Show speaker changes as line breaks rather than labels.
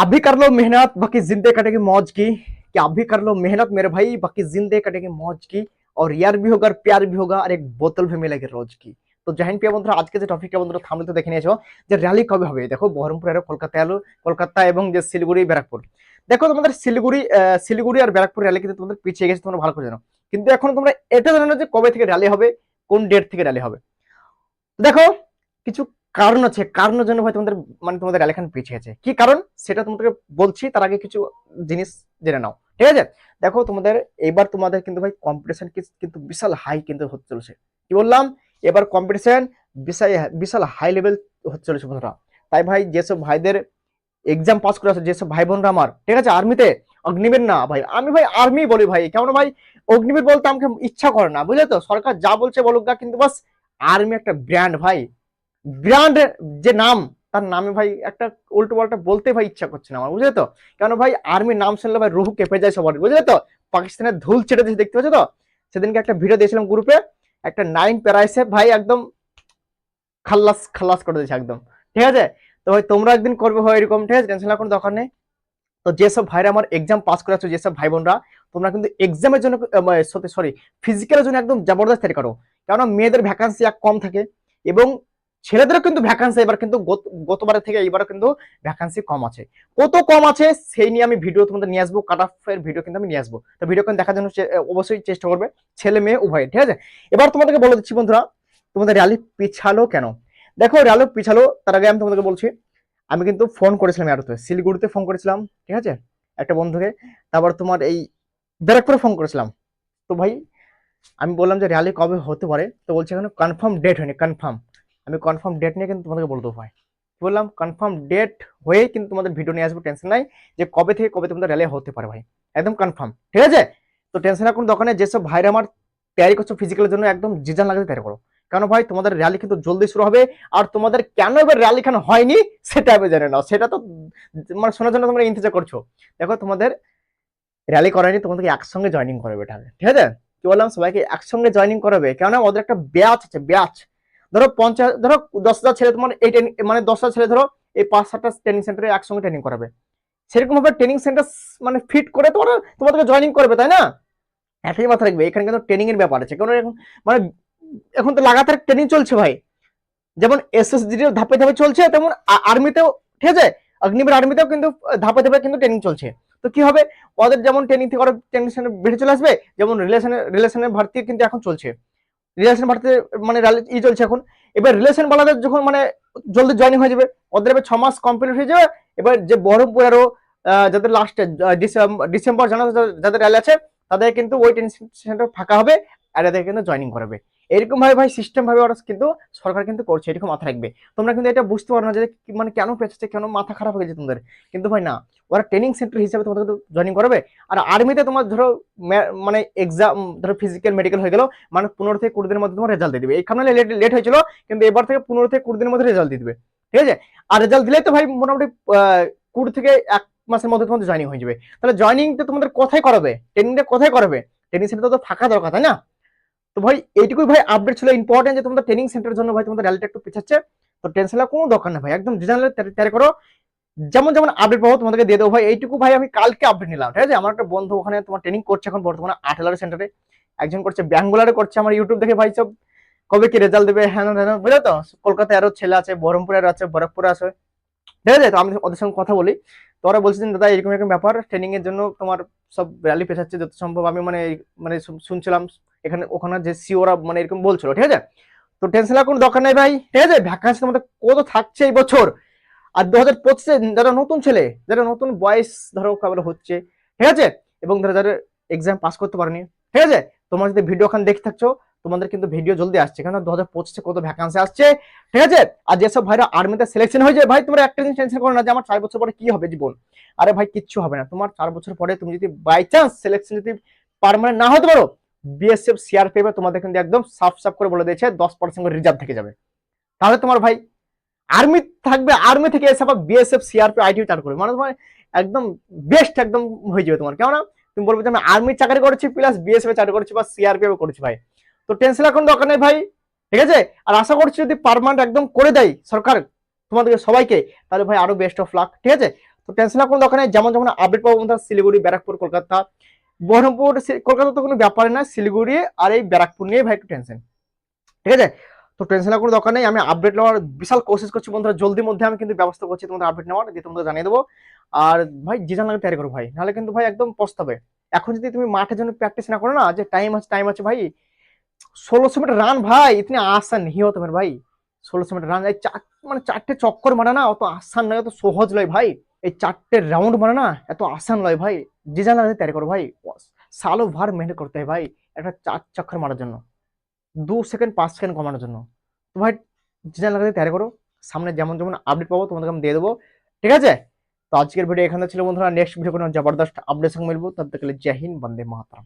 आप भी कर लो मेहनत बाकी जिंदगी कटेगी मौज की कि आप भी कर लो मेहनत मेरे भाई बाकी जिंदगी कटेगी मौज की और यार भी होगा और प्यार भी होगा और एक बोतल भी मिलेगी रोज की তো জাহিন প্রিয় বন্ধুরা আজকে যে টপিকটা বন্ধুরা থামলে তো দেখে নিয়েছো যে র্যালি কবে হবে দেখো বহরমপুর আর কলকাতা এলো কলকাতা এবং যে শিলিগুড়ি ব্যারাকপুর দেখো তোমাদের শিলিগুড়ি আহ, শিলিগুড়ি আর ব্যারাকপুর র্যালি কিন্তু তোমাদের পিছিয়ে গেছে তোমরা ভালো করে জানো কিন্তু এখন তোমরা এটা জানো না যে কবে থেকে র্যালি হবে কোন ডেট থেকে র্যালি হবে দেখো কিছু কারণ আছে কারণের জন্য ভাই তোমাদের মানে তোমাদের র্যালি খান পিছিয়ে গেছে কি কারণ? সেটা তোমাদেরকে বলছি, তার আগে কিছু জিনিস জেনে নাও। ঠিক আছে? দেখো, তোমাদের, এবার তোমাদের কিন্তু ভাই কম্পিটিশন কিন্তু বিশাল হাই কিন্তু হতে চলেছে। কি বললাম? এবার কম্পিটিশন বিশাল বিশাল হাই লেভেল হতে চলেছে বন্ধুরা। তাই ভাই, যেসব ভাইদের এক্সাম পাস করে আছে যেসব ভাই বোনরা আমার, ঠিক আছে? আর্মিতে অগ্নিবীর না ভাই। আমি ভাই আর্মি বলি ভাই। কেমন ভাই? অগ্নিবীর বলতে আমাকে ইচ্ছা করে না, বুঝলে তো? সরকার যা বলছে বলুক গা, কিন্তু বাস আর্মি একটা ব্র্যান্ড ভাই। ব্র্যান্ড যে নাম, তার নামে ভাই একটা উল্টো পাল্টা বলতে ভাই ইচ্ছা করছে না আমার, বুঝলে তো? কেন ভাই আর্মির নাম শুনলে ভাই রুহু কেঁপে যায় সবার, বুঝলে তো? পাকিস্তানের ধুল ছেড়ে দিয়েছে, দেখতে পাচ্ছ তো? সেদিনকে একটা ভিডিও দিয়েছিলাম গ্রুপে একটা নাইন প্যারাইসে ভাই একদম খাল্লাস খাল্লাস করে দিয়েছে একদম, ঠিক আছে? তো ভাই তোমরা একদিন করবে ভাই এরকম, ঠিক আছে? টেনশন কোনো দরকার নেই। তো যেসব ভাইরা আমার এক্সাম পাস করে আছো যেসব ভাই বোনরা তোমরা কিন্তু এক্সামের জন্য সরি ফিজিক্যালের জন্য একদম জবরদস্ত তৈরি করো। কেননা মেয়েদের ভ্যাকান্সি এক কম থাকে এবং ছেলেদেরও কিন্তু ভ্যাকান্সি এবার কিন্তু গত- গতবারের থেকে এবারও কিন্তু ভ্যাকান্সি কম আছে। কত কম আছে সেই নিয়ে আমি ভিডিও তোমাদের নিয়ে আসব কাট অফের ভিডিও কিন্তু আমি নিয়ে আসব। তো ভিডিও কিন্তু দেখার জন্য অবশ্যই চেষ্টা করবে, ছেলে মেয়ে উভয়, ঠিক আছে? এবার তোমাদেরকে বলে দিচ্ছি বন্ধুরা, তোমাদের র্যালি পিছালো কেন? দেখো র্যালি পিছালো, তার আগে আমি তোমাদেরকে বলছি, আমি কিন্তু ফোন করেছিলাম এরতে শিলিগুড়িতে ফোন করেছিলাম, ঠিক আছে? একটা বন্ধুকে, তারপর তোমার এই ব্যারাকপুরে ফোন করেছিলাম। তো ভাই, আমি বললাম যে র্যালি কবে হতে পারে? তো বলছে এখানে কনফার্ম ডেট হয়নি কনফার্ম আমি কনফার্ম ডেট নিয়ে কিন্তু তোমাদেরকে বলতে কি বললাম? কনফার্ম ডেট হয়ে কিন্তু তোমাদের ভিডিও নিয়ে আসব টেনশন নাই, যে কবে থেকে কবে তোমাদের র্যালি হতে পারে ভাই। একদম কনফার্ম ঠিক আছে? তো টেনশন এখন দোকানে যেসব ভাইরা আমার তৈরি করছ ফিজিক্যালের জন্য একদম জিজান লাগাতে তৈরি করো। কেন ভাই? তোমাদের র্যালি কিন্তু জলদি শুরু হবে, আর তোমাদের কেন এবার র্যালি খান হয়নি, সেটা আমি জানি না। সেটা তো মানে শোনার জন্য তোমরা ইন্তজার করছ। দেখো, তোমাদের র্যালি করায়নি, তোমাদেরকে একসঙ্গে জয়েনিং করাবে ঠিক আছে? কি বললাম? সবাইকে একসঙ্গে জয়েনিং করাবে। কেননা ওদের একটা ব্যাচ আছে ব্যাচ ধরো পঞ্চাশ, ধরো দশ হাজার ছেলে তোমার এই training- মানে দশ হাজার ছেলে ধরো এই পাঁচ সাতটা ট্রেনিং সেন্টারে একসঙ্গে ট্রেনিং করাবে। সেরকম ভাবে ট্রেনিং সেন্টার মানে ফিট করে তোমরা তোমাদেরকে জয়েনিং করবে, তাই না? একটাই মাথা রাখবে, এখানে কিন্তু ট্রেনিং এর ব্যাপার আছে। কারণ এখন মানে এখন তো লাগাতার ট্রেনিং চলছে ভাই। যেমন এস এসএসডি ধাপে ধাপে চলছে, তেমন আর্মিতেও ঠিক আছে? অগ্নিবীর আর্মিতেও কিন্তু ধাপে ধাপে কিন্তু ট্রেনিং চলছে। তো কি হবে? ওদের যেমন ট্রেনিং থেকে ওরা ট্রেনিং বেড়ে চলে আসবে, যেমন রিলেশনের রিলেশনের ভর্তি কিন্তু এখন চলছে। রিলেশন বাড়তে মানে ই চলছে এখন। এবার রিলেশন বাড়াতে যখন মানে জলদি জয়েনিং হয়ে যাবে, ওদের এবার ছ মাস কমপ্লিট হয়ে যাবে। এবার যে বহরমপুর আরও যাদের লাস্টে ডিসেম্বর জানুয়ারি যাদের র্যালি আছে, তাদের কিন্তু ওই ট্রেনিং সেন্টার ফাঁকা হবে, আর এদের কিন্তু জয়েনিং করাবে। এরকম ভাবে ভাই সিস্টেম ভাবে ওরা কিন্তু সরকার কিন্তু করছে, এরকম মাথা রাখবে। তোমরা কিন্তু এটা বুঝতে পারো না যে মানে কেন পেঁচাচ্ছে, কেন মাথা খারাপ হয়ে গেছে তোমাদের। কিন্তু ভাই না, ওরা ট্রেনিং সেন্টার হিসাবে তোমাদের জয়েনিং করাবে। আর আর্মিতে তোমার ধরো মানে এক্সাম ধরো ফিজিক্যাল মেডিকেল হয়ে গেল মানে পনেরো থেকে কুড়ি দিনের মধ্যে তোমার রেজাল্ট দিয়ে দিবে। এখানে লেট হয়েছিল, কিন্তু এবার থেকে পনেরো থেকে কুড়ি দিনের মধ্যে রেজাল্ট দিয়ে দিবে। ঠিক আছে? আর রেজাল্ট দিলেই তো ভাই মোটামুটি কুড়ি থেকে এক মাসের মধ্যে তোমাদের জয়েনিং হয়ে যাবে। তাহলে জয়েনিংটা তোমাদের কোথায় করাবে? ট্রেনিংটা কোথায় করাবে? ট্রেনিং সেন্টার তো ফাঁকা দরকার, তাই না? তো ভাই এইটুকুই ভাই আপডেট ছিল ইম্পর্টেন্ট যে তোমাদের ট্রেনিং সেন্টারের জন্য ভাই তোমাদের র্যালিটা একটু পিছাচ্ছে। তো টেনশন কোনো দরকার নেই ভাই একদম তৈরি করো। যেমন যেমন আপডেট পাবো তোমাদেরকে দিয়ে দেবো ভাই এইটুকু ভাই আমি কালকে আপডেট নিলাম ঠিক আছে? আমার একটা বন্ধু ওখানে তোমার ট্রেনিং করছে এখন বর্তমানে আঠেলার সেন্টারে একজন করছে ব্যাঙ্গুলারে করছে আমার ইউটিউব দেখে ভাই সব। কবে কি রেজাল্ট দেবে হ্যাঁ হ্যাঁ না, বুঝলে তো? কলকাতায় আরও ছেলে আছে বহরমপুরে আরও আছে বরফপুরে আছে। ঠিক আছে? তো আমি ওদের সঙ্গে কথা বলি। তো ওরা বলছেন দাদা এরকম এরকম ব্যাপার ট্রেনিং এর জন্য তোমার সব র্যালি পেছাচ্ছে যত সম্ভব। আমি মানে মানে শুনছিলাম এখানে, ওখানে যে সিওরা মানে এরকম বলছিল, ঠিক আছে? তো টেনশন কোনো দরকার নেই ভাই, ঠিক আছে? ভ্যাকান্সি তোমাদের কত থাকছে এই বছর? আর দু হাজার পঁচিশে যারা নতুন ছেলে, যারা নতুন বয়স ধরো খবর হচ্ছে, ঠিক আছে? এবং ধরো যারা এক্সাম পাস করতে পারেনি, ঠিক আছে? তোমরা যদি ভিডিও খান দেখে থাকছো তোমাদের কিন্তু ভিডিও জলদি আসছে। কেন দু হাজার পঁচিশে কত ভ্যাকান্সি আসছে? ঠিক আছে? আর যেসব ভাইরা আর্মিতে সিলেকশন হয়ে যায় ভাই, তোমরা একটা দিন টেনশন করো না যে আমার চার বছর পরে কি হবে জীবন? আরে ভাই, কিচ্ছু হবে না। তোমার চার বছর পরে তুমি যদি বাই চান্স সিলেকশন যদি পারমানেন্ট না হতে পারো বিএসএফ সিআরপিএফ তোমাদের কিন্তু একদম সাফ সাফ করে বলে দিয়েছে, দশ পার্সেন্ট করে রিজার্ভ থেকে যাবে। তাহলে তোমার ভাই আর্মি থাকবে আর্মি থেকে এসে আবার বিএসএফ সিআরপি আইটি চালু করবে। মানে তোমার একদম বেস্ট একদম হয়ে যাবে তোমার। কেমন তুমি বলবে যে আমি আর্মি চাকরি করেছি প্লাস বিএসএফ চাকরি করেছি বা সিআরপিএফ করেছি, ভাই। তো টেনশন এখন দরকার নেই ভাই, ঠিক আছে? আর আশা করছি যদি পারমানেন্ট একদম করে দেয় সরকার, তোমাদেরকে সবাইকে, তাহলে ভাই আরও বেস্ট অফ লাক ঠিক আছে? তো টেনশন না কোনো দরকার নেই, যেমন যেমন আপডেট পাবো বন্ধুরা, শিলিগুড়ি, ব্যারাকপুর, কলকাতা। বহরমপুর কলকাতা তো কোনো ব্যাপার না, শিলিগুড়ি আর এই ব্যারাকপুর নিয়ে ভাই একটু টেনশন ঠিক আছে? তো টেনশনের কোনো দরকার নেই, আমি আপডেট নেওয়ার বিশাল কোশিশ করছি বন্ধুরা, জলদির মধ্যে আমি কিন্তু ব্যবস্থা করছি তোমাদের আপডেট নেওয়ার, দিয়ে তোমাদের জানিয়ে দেবো। আর ভাই, যে জানা তৈরি করো ভাই, নাহলে কিন্তু ভাই একদম পস্তাবে। এখন যদি তুমি মাঠের জন্য প্র্যাকটিস না করো না, যে টাইম আছে টাইম আছে ভাই ষোলোশো মিটার রান ভাই, ইতনি আসান নেই হতো ভাই। ষোলোশো মিটার রান এই চার মানে চারটে চক্কর মারা না, অত আসান নয়, অত সহজ লয় ভাই। এই চারটে রাউন্ড মারা না, এত আসান লয় ভাই। যে জানা তৈরি করো ভাই সাল ভার মেহনত করতে হয় ভাই, একটা চার চক্কর মারার জন্য। দু সেকেন্ড পাঁচ সেকেন্ড কমানোর জন্য। তো ভাই, যে জানা তৈরি করো, সামনে যেমন যেমন আপডেট পাবো, তোমাদেরকে আমি দিয়ে দেবো। ঠিক আছে? তো আজকের ভিডিও এখানে ছিল বন্ধুরা নেক্সট ভিডিও কোনো জবরদস্ত আপডেট সঙ্গে মিলবো। তার দেখলে জয় হিন্দ, বন্দে মাতারাম।